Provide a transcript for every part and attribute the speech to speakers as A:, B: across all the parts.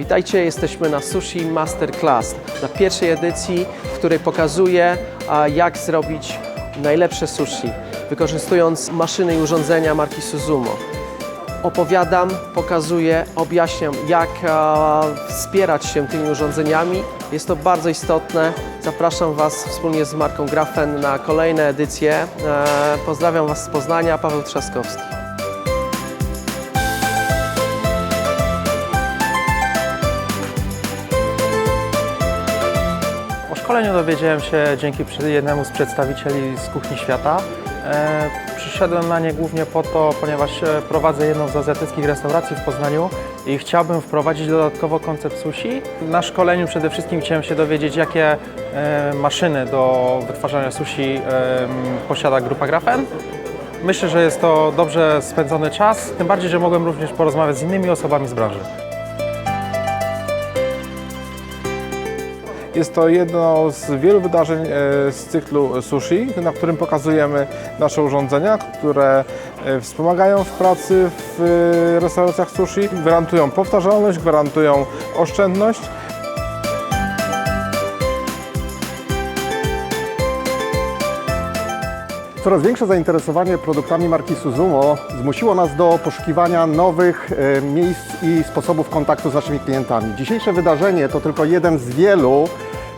A: Witajcie, jesteśmy na Sushi Masterclass, na pierwszej edycji, w której pokazuję, jak zrobić najlepsze sushi, wykorzystując maszyny i urządzenia marki Suzumo. Opowiadam, pokazuję, objaśniam, jak wspierać się tymi urządzeniami. Jest to bardzo istotne. Zapraszam Was wspólnie z marką Grafen na kolejne edycje. E, pozdrawiam Was z Poznania, Paweł Trzaskowski.
B: Szkoleniu dowiedziałem się dzięki jednemu z przedstawicieli z Kuchni Świata. E, przyszedłem na nie głównie po to, ponieważ e, prowadzę jedną z azjatyckich restauracji w Poznaniu i chciałbym wprowadzić dodatkowo koncept sushi. Na szkoleniu przede wszystkim chciałem się dowiedzieć, jakie e, maszyny do wytwarzania sushi posiada grupa Grafen. Myślę, że jest to dobrze spędzony czas, tym bardziej, że mogłem również porozmawiać z innymi osobami z branży.
C: Jest to jedno z wielu wydarzeń e, z cyklu sushi, na którym pokazujemy nasze urządzenia, które e, wspomagają w pracy w e, restauracjach sushi, gwarantują powtarzalność, gwarantują oszczędność.
D: Coraz większe zainteresowanie produktami marki Suzumo zmusiło nas do poszukiwania nowych e, miejsc i sposobów kontaktu z naszymi klientami. Dzisiejsze wydarzenie to tylko jeden z wielu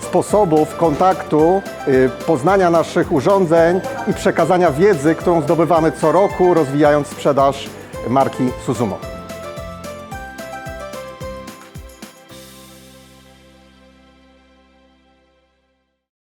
D: sposobów kontaktu, e, poznania naszych urządzeń i przekazania wiedzy, którą zdobywamy co roku, rozwijając sprzedaż marki Suzumo.